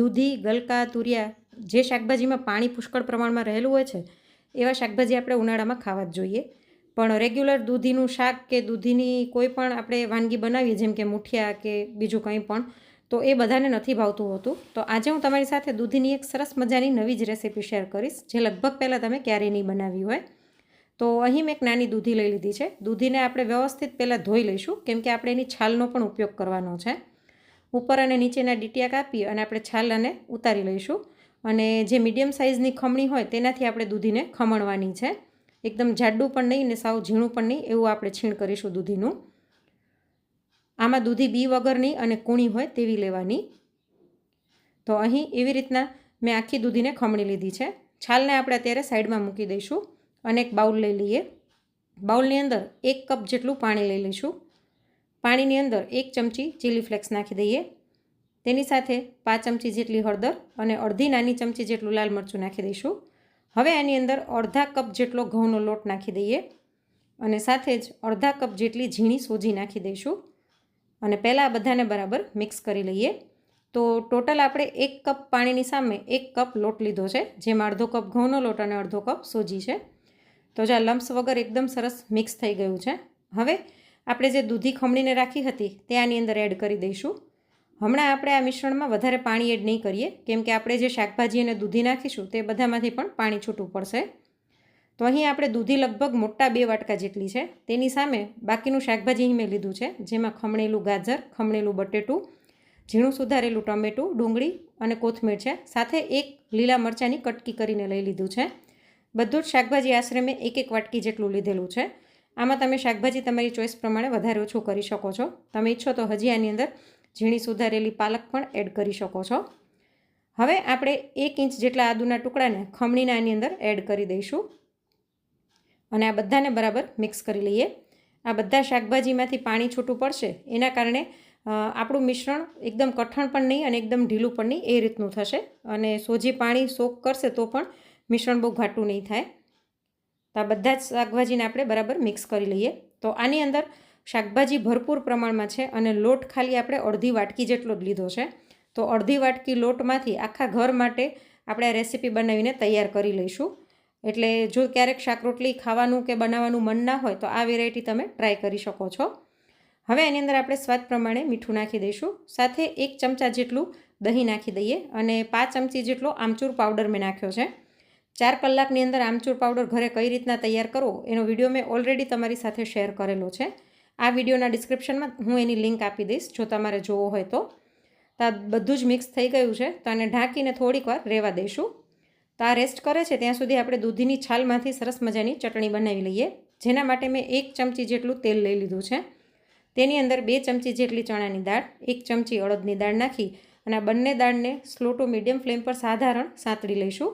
દૂધી, ગલકા, તુરિયા જે શાકભાજીમાં પાણી પુષ્કળ પ્રમાણમાં રહેલું હોય છે, એવા શાકભાજી આપણે ઉનાળામાં ખાવા જ જોઈએ. પણ રેગ્યુલર દૂધીનું શાક કે દૂધીની કોઈ પણ આપણે વાનગી બનાવીએ, જેમ કે મુઠિયા કે બીજું કંઈ પણ, તો એ બધાને નથી ભાવતું હોતું. તો આજે હું તમારી સાથે દૂધીની એક સરસ મજાની નવી જ રેસીપી શેર કરીશ, જે લગભગ પહેલાં તમે ક્યારેય નહીં બનાવી હોય. તો અહીં મેં એક નાની દૂધી લઈ લીધી છે. દૂધીને આપણે વ્યવસ્થિત પહેલાં ધોઈ લઈશું, કેમ કે આપણે એની છાલનો પણ ઉપયોગ કરવાનો છે. ઉપર અને નીચેના ડીટિયા કાપી અને આપણે છાલ અને ઉતારી લઈશું. અને જે મીડિયમ સાઇઝની ખમણી હોય તેનાથી આપણે દૂધીને ખમણવાની છે. એકદમ જાડું પણ નહીં ને સાવ ઝીણું પણ નહીં એવું આપણે છીણ કરીશું દૂધીનું. આમાં દૂધી બી વગરની અને કૂણી હોય તેવી લેવાની. તો અહીં એવી રીતના મેં આખી દૂધીને ખમણી લીધી છે. છાલને આપણે અત્યારે સાઈડમાં મૂકી દઈશું અને એક બાઉલ લઈ લઈએ. બાઉલની અંદર એક કપ જેટલું પાણી લઈ લઈશું. પાણીની અંદર એક ચમચી ચીલી ફ્લેક્સ નાખી દઈએ. તેની સાથે પાંચ ચમચી જેટલી હળદર અને અડધી નાની ચમચી જેટલું લાલ મરચું નાખી દઈશું. હવે આની અંદર અડધા કપ જેટલો ઘઉંનો લોટ નાખી દઈએ અને સાથે જ અડધા કપ જેટલી ઝીણી સોજી નાખી દઈશું. અને પહેલાં બધાને બરાબર મિક્સ કરી લઈએ. તો ટોટલ આપણે એક કપ પાણીની સામે એક કપ લોટ લીધો છે, જેમાં અડધો કપ ઘઉંનો લોટ અને અડધો કપ સોજી છે. તો જે આ લમ્સ વગર એકદમ સરસ મિક્સ થઈ ગયું છે. હવે આપણે જે દૂધી ખમણીને રાખી હતી તે આની અંદર એડ કરી દઈશું. હમણાં આપણે આ મિશ્રણમાં વધારે પાણી એડ નહીં કરીએ, કેમ કે આપણે જે શાકભાજી અને દૂધી નાખીશું તે બધામાંથી પણ પાણી છૂટું પડશે. તો અહીં આપણે દૂધી લગભગ મોટા બે વાટકા જેટલી છે. તેની સામે બાકીનું શાકભાજી અહીં મેં લીધું છે, જેમાં ખમણેલું ગાજર, ખમણેલું બટેટું, ઝીણું સુધારેલું ટમેટું, ડુંગળી અને કોથમીર છે. સાથે એક લીલા મરચાંની કટકી કરીને લઈ લીધું છે. બધું જ શાકભાજી આશરે મેં એક એક વાટકી જેટલું લીધેલું છે. આમાં તમે શાકભાજી તમારી ચોઈસ પ્રમાણે વધારે ઓછું કરી શકો છો. તમે ઈચ્છો તો હજી આની અંદર ઝીણી સુધારેલી પાલક પણ એડ કરી શકો છો. હવે આપણે એક ઇંચ જેટલા આદુના ટુકડાને ખમણીને આની અંદર એડ કરી દઈશું. અને આ બધાને બરાબર મિક્સ કરી લઈએ. આ બધા શાકભાજીમાંથી પાણી છૂટું પડશે. એના કારણે આપણું મિશ્રણ એકદમ કઠણ પણ નહીં અને એકદમ ઢીલું પણ નહીં. એ રીતનું થશે. અને સોજી પાણી સોક કરશે તો પણ મિશ્રણ બહુ ઘાટું નહીં થાય. આ બધા જ શાકભાજીને આપણે બરાબર મિક્સ કરી લઈએ. તો આની અંદર શાકભાજી ભરપૂર પ્રમાણમાં છે અને લોટ ખાલી આપણે અડધી વાટકી જેટલો જ લીધો છે. તો અડધી વાટકી લોટમાંથી આખા ઘર માટે આપણે રેસીપી બનાવીને તૈયાર કરી લઈશું. એટલે જો ક્યારેક શાક રોટલી ખાવાનું કે બનાવવાનું મન ના હોય તો આ વેરાયટી તમે ટ્રાય કરી શકો છો. હવે એની અંદર આપણે સ્વાદ પ્રમાણે મીઠું નાખી દઈશું. સાથે એક ચમચા જેટલું દહીં નાખી દઈએ અને પાંચ ચમચી જેટલો આમચૂર પાવડર મેં નાખ્યો છે. ચાર કલાકની અંદર આમચૂર પાવડર ઘરે કઈ રીતના તૈયાર કરવો, એનો વીડિયો મેં ઓલરેડી તમારી સાથે શેર કરેલો છે. આ વિડીયોના ડિસ્ક્રિપ્શનમાં હું એની લિંક આપી દઈશ, જો તમારે જોવો હોય તો. તો આ બધું જ મિક્સ થઈ ગયું છે, તો આને ઢાંકીને થોડીક વાર રહેવા દઈશું. તો આ રેસ્ટ કરે છે, ત્યાં સુધી આપણે દૂધીની છાલમાંથી સરસ મજાની ચટણી બનાવી લઈએ. જેના માટે મેં એક ચમચી જેટલું તેલ લઈ લીધું છે. તેની અંદર બે ચમચી જેટલી ચણાની દાળ, એક ચમચી અડદની દાળ નાખી અને આ બંને દાળને સ્લો ટુ મીડિયમ ફ્લેમ પર સાધારણ સાંતળી લઈશું.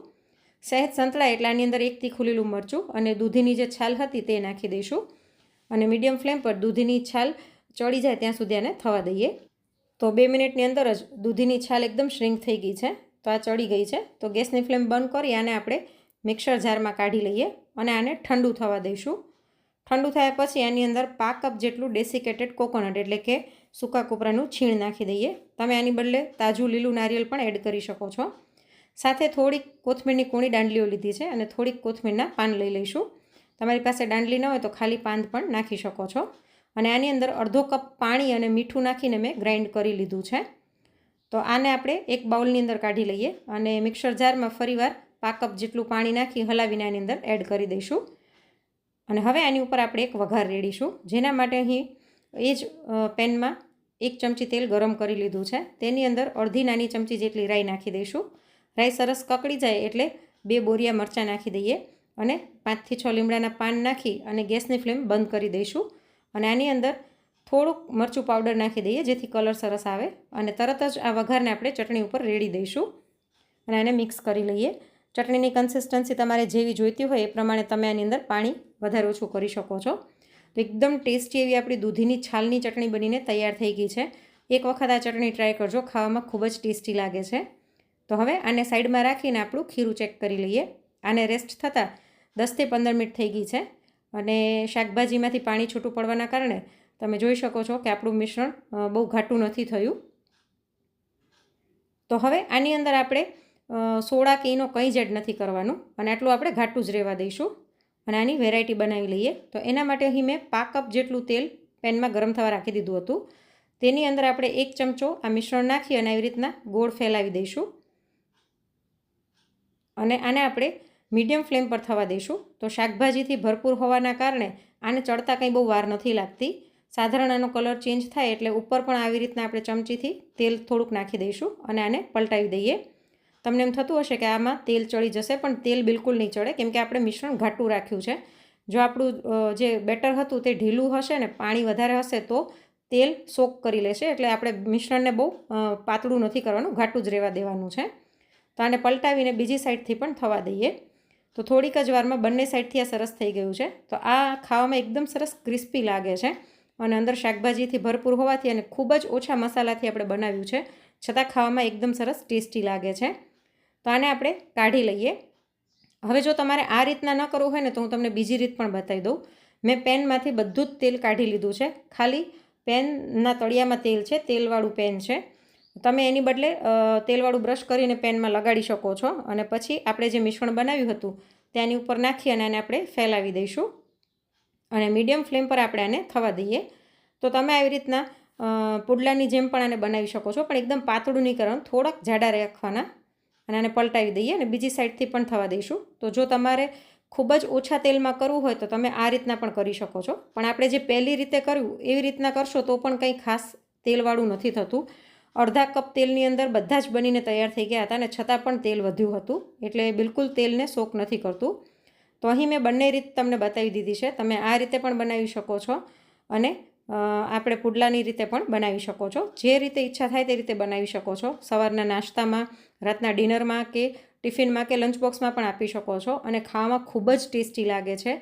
સહેજ સંતળાય એટલે આની અંદર એક તીખું મરચું અને દૂધીની જે છાલ હતી તે નાખી દઈશું. અને મીડિયમ ફ્લેમ પર દૂધીની છાલ ચડી જાય ત્યાં સુધી આને થવા દઈએ. તો બે મિનિટની અંદર જ દૂધીની છાલ એકદમ શ્રિંક થઈ ગઈ છે. તો આ ચડી ગઈ છે. તો ગેસની ફ્લેમ બંધ કરી આને આપણે મિક્સર જારમાં કાઢી લઈએ અને આને ઠંડુ થવા દઈશું. ઠંડુ થયા પછી આની અંદર પાક કપ જેટલું ડેસિકેટેડ કોકોનટ એટલે કે સૂકા કોપરાનું છીણ નાખી દઈએ. તમે આની બદલે તાજું લીલું નારિયેલ પણ એડ કરી શકો છો. સાથે થોડીક કોથમીરની કૂણી દાંડલીઓ લીધી છે અને થોડીક કોથમીરના પાન લઈ લઈશું. તમારી પાસે દાંડલી ન હોય તો ખાલી પાન પણ નાખી શકો છો. અને આની અંદર અડધો કપ પાણી અને મીઠું નાખીને મેં ગ્રાઇન્ડ કરી લીધું છે. તો આને આપણે એક બાઉલની અંદર કાઢી લઈએ અને મિક્સર જારમાં ફરીવાર પાક કપ જેટલું પાણી નાખી હલાવીને આની અંદર એડ કરી દઈશું. અને હવે આની ઉપર આપણે એક વઘાર રેડીશું. જેના માટે અહીં એ જ પેનમાં એક ચમચી તેલ ગરમ કરી લીધું છે. તેની અંદર અડધી નાની ચમચી જેટલી રાઈ નાખી દઈશું. રાઈ સરસ કકડી જાય એટલે બે બોરિયા મરચાં નાખી દઈએ અને પાંચથી છ લીમડાના પાન નાખી અને ગેસની ફ્લેમ બંધ કરી દઈશું. અને આની અંદર થોડુંક મરચું પાવડર નાખી દઈએ જેથી કલર સરસ આવે અને તરત જ આ વઘારને આપણે ચટણી ઉપર રેડી દઈશું. અને આને મિક્સ કરી લઈએ. ચટણીની કન્સિસ્ટન્સી તમારે જેવી જોઈતી હોય એ પ્રમાણે તમે આની અંદર પાણી વધારે ઓછું કરી શકો છો. તો એકદમ ટેસ્ટી એવી આપણી દૂધીની છાલની ચટણી બનીને તૈયાર થઈ ગઈ છે. એક વખત આ ચટણી ટ્રાય કરજો, ખાવામાં ખૂબ જ ટેસ્ટી લાગે છે. તો હવે આને સાઈડમાં રાખીને આપણું ખીરું ચેક કરી લઈએ. આને રેસ્ટ થતાં દસથી પંદર મિનિટ થઈ ગઈ છે અને શાકભાજીમાંથી પાણી છૂટું પડવાના કારણે તમે જોઈ શકો છો કે આપણું મિશ્રણ બહુ ઘાટું નથી થયું. તો હવે આની અંદર આપણે સોડા કે એનો કંઈ જ એડ નથી કરવાનું અને આટલું આપણે ઘાટું જ રહેવા દઈશું અને આની વેરાયટી બનાવી લઈએ. તો એના માટે અહીં મેં પા કપ જેટલું તેલ પેનમાં ગરમ થવા રાખી દીધું હતું. તેની અંદર આપણે એક ચમચો આ મિશ્રણ નાખી અને આવી રીતના ગોળ ફેલાવી દઈશું. અને આને આપણે મીડિયમ ફ્લેમ પર થવા દઈશું. તો શાકભાજીથી ભરપૂર હોવાના કારણે આને ચડતા કંઈ બહુ વાર નથી લાગતી. સાધારણ આનો કલર ચેન્જ થાય એટલે ઉપર પણ આવી રીતના આપણે ચમચીથી તેલ થોડુંક નાખી દઈશું અને આને પલટાવી દઈએ. તમને એમ થતું હશે કે આમાં તેલ ચડી જશે, પણ તેલ બિલકુલ નહીં ચડે, કેમ કે આપણે મિશ્રણ ઘાટું રાખ્યું છે. જો આપણું જે બેટર હતું તે ઢીલું હશે ને પાણી વધારે હશે તો તેલ સોક કરી લેશે, એટલે આપણે મિશ્રણને બહુ પાતળું નથી કરવાનું, ઘાટું જ રહેવા દેવાનું છે. તો આને પલટાવીને બીજી સાઈડથી પણ થવા દઈએ. તો થોડીક જ વારમાં બંને સાઈડથી આ સરસ થઈ ગયું છે. તો આ ખાવામાં એકદમ સરસ ક્રિસ્પી લાગે છે અને અંદર શાકભાજીથી ભરપૂર હોવાથી અને ખૂબ જ ઓછા મસાલાથી આપણે બનાવ્યું છે. છતાં ખાવામાં એકદમ સરસ ટેસ્ટી લાગે છે. તો આને આપણે કાઢી લઈએ. હવે જો તમારે આ રીતના ન કરવું હોય ને તો હું તમને બીજી રીત પણ બતાવી દઉં. મેં પેનમાંથી બધું જ તેલ કાઢી લીધું છે. ખાલી પેનના તળિયામાં તેલ છે, તેલવાળું પેન છે. તમે એની બદલે તેલવાળું બ્રશ કરીને પેનમાં લગાડી શકો છો અને પછી આપણે જે મિશ્રણ બનાવ્યું હતું તેની ઉપર નાખી અને આને આપણે ફેલાવી દઈશું. અને મીડિયમ ફ્લેમ પર આપણે આને થવા દઈએ. તો તમે આવી રીતના પુડલાની જેમ પણ આને બનાવી શકો છો, પણ એકદમ પાતળું નહીં કરવાનું, થોડાક જાડા રાખવાના. અને આને પલટાવી દઈએ અને બીજી સાઈડથી પણ થવા દઈશું. તો જો તમારે ખૂબ જ ઓછા તેલમાં કરવું હોય તો તમે આ રીતના પણ કરી શકો છો. પણ આપણે જે પહેલી રીતે કર્યું, એવી રીતના કરશો તો પણ કંઈ ખાસ તેલવાળું નથી થતું. અડધા કપ તેલની અંદર બધા જ બનીને તૈયાર થઈ ગયા હતા અને છતાં પણ તેલ વધ્યું હતું. એટલે બિલકુલ તેલને શોક નથી કરતું. તો અહીં મેં બંને રીત તમને બતાવી દીધી છે. તમે આ રીતે પણ બનાવી શકો છો અને આપણે પુડલાની રીતે પણ બનાવી શકો છો. જે રીતે ઈચ્છા થાય તે રીતે બનાવી શકો છો. સવારના નાસ્તામાં, રાતના ડિનરમાં કે ટિફિનમાં કે લંચ બોક્સમાં પણ આપી શકો છો અને ખાવામાં ખૂબ જ ટેસ્ટી લાગે છે.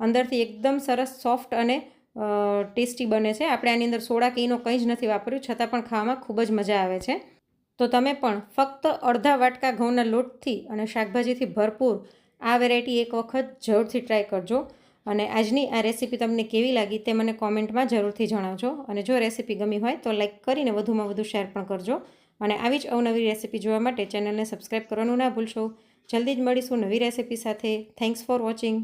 અંદરથી એકદમ સરસ, સોફ્ટ અને ટેસ્ટી બને છે. આપણે આની અંદર સોડા કે એનો કંઈ જ નથી વાપર્યું, છતાં પણ ખાવામાં ખૂબ જ મજા આવે છે. તો તમે પણ ફક્ત અડધા વાટકા ઘઉંના લોટથી અને શાકભાજીથી ભરપૂર આ વેરાયટી એક વખત જરૂરથી ટ્રાય કરજો. અને આજની આ રેસીપી તમને કેવી લાગી તે મને કોમેન્ટમાં જરૂરથી જણાવજો. અને જો રેસીપી ગમી હોય તો લાઇક કરીને વધુમાં વધુ શેર પણ કરજો. અને આવી જ અવનવી રેસીપી જોવા માટે ચેનલને સબસ્ક્રાઈબ કરવાનું ના ભૂલશો. જલ્દી જ મળીશું નવી રેસીપી સાથે. Thanks for watching.